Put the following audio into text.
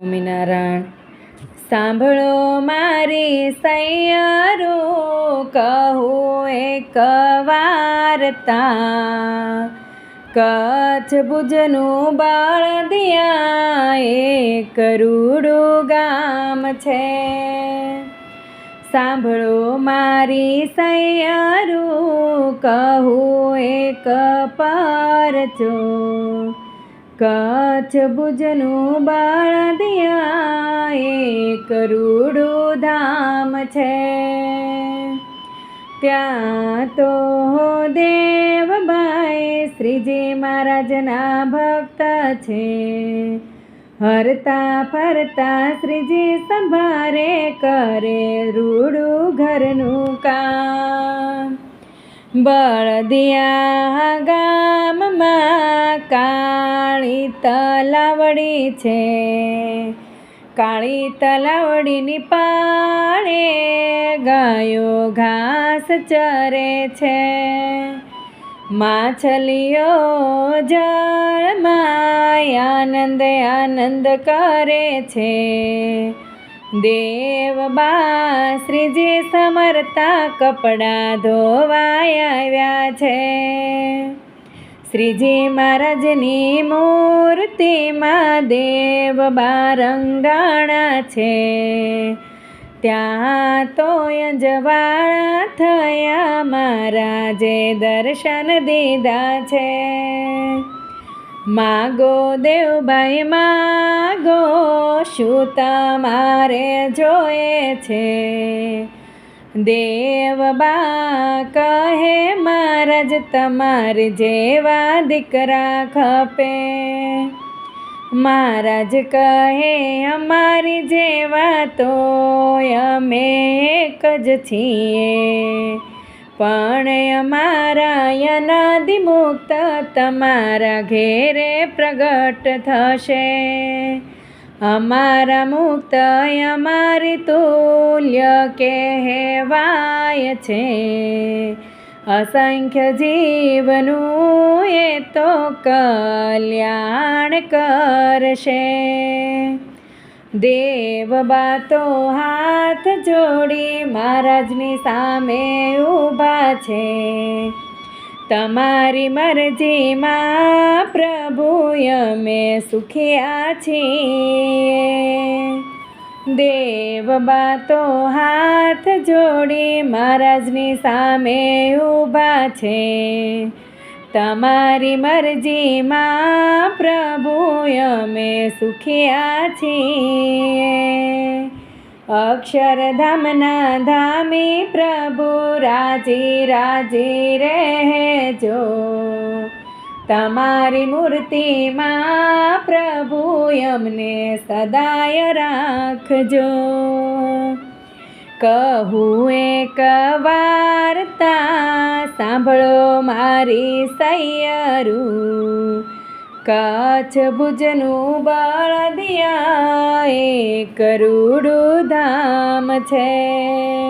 સ્વામિનારાયણ, સાંભળો મારી સૈયરો, કહું એક વાર્તા. કચ્છ ભુજનું બાળદિયા એક રૂડું ગામ છે. સાંભળો મારી સૈયરો, કહું એક પરચો. કચ્છ ભુજનું બાળદિયા એક રૂડું ધામ છે. ત્યાં તો દેવભાઈ શ્રીજી મહારાજના ભક્ત છે. હરતા ફરતા શ્રીજી સંભારે કરે રૂડું ઘરનું કામ. બળદિયા ગામમાં કાળી તલાવડી છે. કાળી તલાવડીની પાળે ગાયો ઘાસ ચરે છે. માછલીઓ જળમાં આનંદ આનંદ કરે છે. દેવબા શ્રીજી સમરતા કપડાં ધોવાય આવ્યા છે. શ્રીજી મહારાજની મૂર્તિમાં દેવ બારંગાણા છે. ત્યાં તો અંજવાળા થયા મહારાજે દર્શન દીધા છે. માગો દેવભાઈ માગો, શું તમારે જોયે છે? દેવબા કહે, મહારાજ, તમારે જેવા દીકરા ખપે. મહારાજ કહે, અમારી જેવા તો અમે એક જ છીએ. પણ અમારા અનાદિ મુક્ત તમારા ઘેરે પ્રગટ થશે. અમારા મુક્ત અમારી તુલ્ય કહેવાય છે. અસંખ્ય જીવનું એ તો કલ્યાણ કરશે. દેવ બાતો હાથ જોડી મહારાજની સામે ઊભા છે. તમારી મરજીમાં પ્રભુ અમે સુખ્યા છીએ દેવ બાતો હાથ જોડી મહારાજની સામે ઊભા છે. તમારી મરજીમાં પ્રભુ અમે સુખ્યા છીએ અક્ષરધામના ધામી પ્રભુ રાજી રાજી રહેજો તમારી મૂર્તિમાં પ્રભુ અમને સદાય રાખજો કહું એક વાર્તા સાંભળો મારી સૈયરું કચ્છ ભુજનું દિયા એ રૂડું ધામ છે.